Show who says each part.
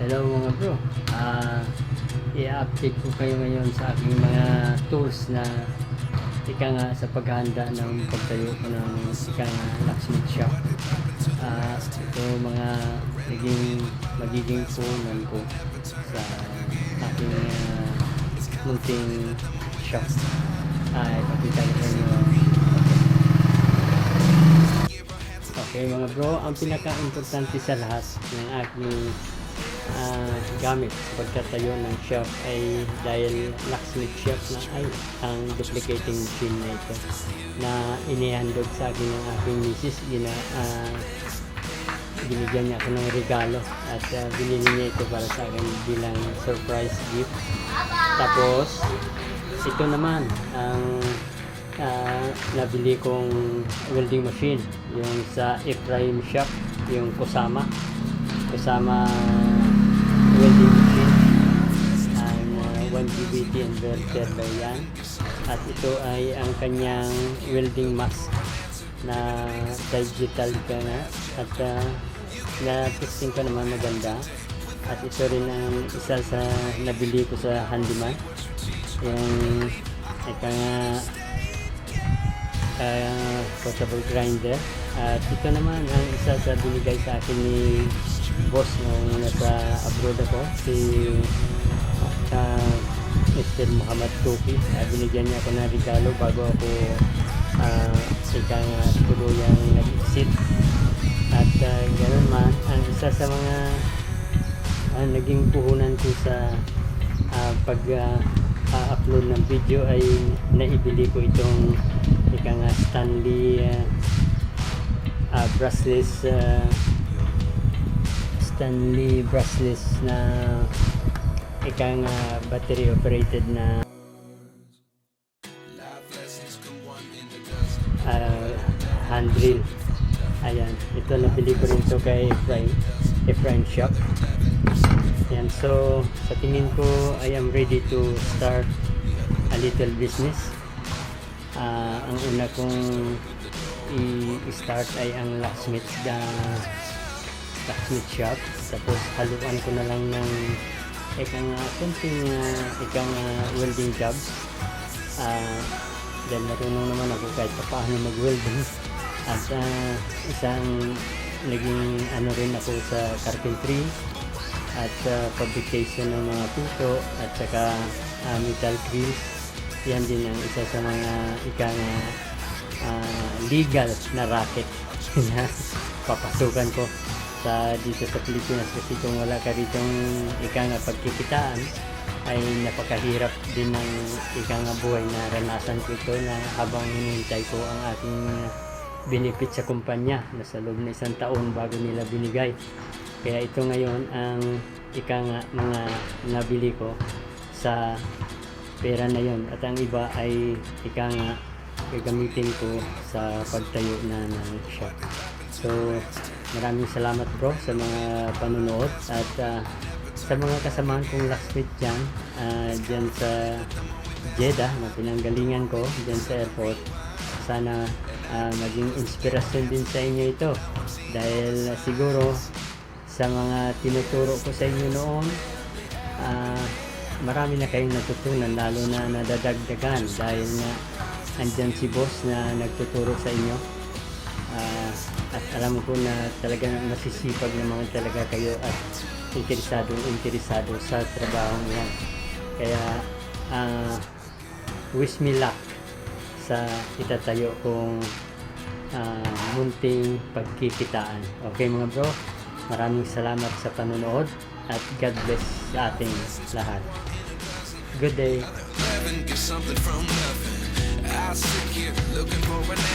Speaker 1: Hello mga bro. Ah, i-update ko kayo ngayon sa aking mga tools na ika nga sa paghahanda ng pagtayo ko ng ika nga locksmith shop. Ah, ito mga naging magiging punan ko sa aking ah, munting shop. Ay, pakita ko sa inyo. Okay mga bro, ang pinaka-importante sa lahat ng aking ah, gamit sa pagtatayo ng shop ay dahil locksmith shop na ay ang duplicating machine na ito na inihandog sa akin ng aking misis. Gina, ah, binigyan niya ako ng regalo at ah, binili niya ito para sa akin bilang surprise gift. Tapos ito naman ang ah, nabili kong welding machine yung sa Ephraim shop yung Kusama. Kusama welding machine ang uh, 1 GBT inverter daw yan. At ito ay ang kanyang welding mask na digital ka na. At uh, na testing ko naman maganda. At ito rin ang isa sa nabili ko sa handyman. Yung ika nga uh, portable grinder at ito naman ang isa sa binigay sa akin ni boss nung nasa abroad ako si uh, Mr. Muhammad Tuki uh, binigyan niya ako ng regalo bago ako uh, ika nga tuluyang nag-exit at uh, ganoon man ang isa sa mga uh, naging puhunan ko sa uh, pag uh, uh, upload ng video ay naibili ko itong ika nga Stanley uh, uh, brushless uh, Stanley brushless na ika nga battery operated na uh, hand drill. Ayan ito nabili ko rin to kay Efraim Efraim shop. Yan so sa tingin ko I am ready to start a little business. Ah, ang una kong i-start ay ang locksmith na locksmith shop. Tapos haluan ko na lang ng ikang uh, kunting uh, ikang ah, welding jobs. Ah, dahil marunong naman ako kahit pa paano mag-welding at ah, isang naging ano rin ako sa carpentry at uh, fabrication ng mga pinto at saka ah, metal grills. Yan din ang isa sa mga ikang ah, legal na racket na papasukan ko sa dito sa Pilipinas. Kasi kung wala ka ritong ika nga pagkikitaan ay napakahirap din ng ika nga buhay. Na ranasan ko ito na habang hinihintay ko ang aking benefit sa kumpanya na sa loob na isang taon bago nila binigay. Kaya ito ngayon ang ika nga mga nabili ko sa pera na yon at ang iba ay ika nga gagamitin ko sa pagtayo na ng shop so maraming salamat bro sa mga panunood at ah, sa mga kasamahan kong locksmith dyan ah, dyan sa Jeddah na pinanggalingan ko dyan sa airport. Sana ah, maging inspirasyon din sa inyo ito dahil ah, siguro sa mga tinuturo ko sa inyo noon ah, marami na kayong natutunan lalo na nadadagdagan dahil nga andyan si boss na nagtuturo sa inyo. Ah, at alam ko na talaga masisipag naman talaga kayo at interesado interesado sa trabaho yan kaya ah, wish me luck sa itatayo kong ah, munting pagkikitaan. Okay mga bro? Maraming salamat sa panonood at God bless sa ating lahat. Good day
Speaker 2: I sit here looking for an answer.